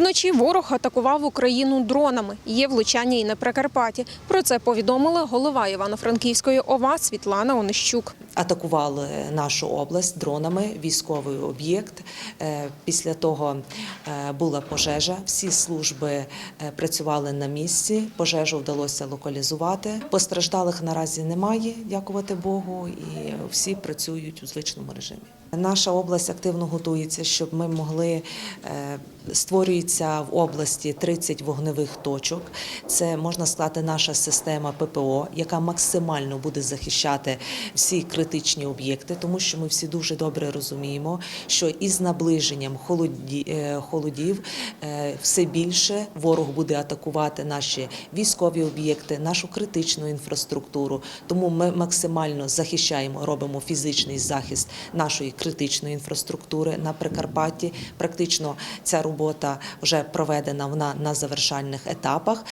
Вночі ворог атакував Україну дронами. Є влучання і на Прикарпатті. Про це повідомила голова Івано-Франківської ОВА Світлана Онищук. Атакували нашу область дронами, військовий об'єкт. Е, Після того е, була пожежа. Всі служби е, працювали на місці. Пожежу вдалося локалізувати. Постраждалих наразі немає, дякувати Богу, і всі працюють у звичному режимі. Наша область активно готується, щоб ми могли створюється в області 30 вогневих точок. Це можна сказати, наша система ППО, яка максимально буде захищати всі критичні об'єкти, тому що ми всі дуже добре розуміємо, що із наближенням е, холодів е, все більше ворог буде атакувати наші військові об'єкти, нашу критичну інфраструктуру. Тому ми максимально захищаємо, робимо фізичний захист нашої критичної інфраструктури на Прикарпатті. Практично ця робота вже проведена вона на завершальних етапах.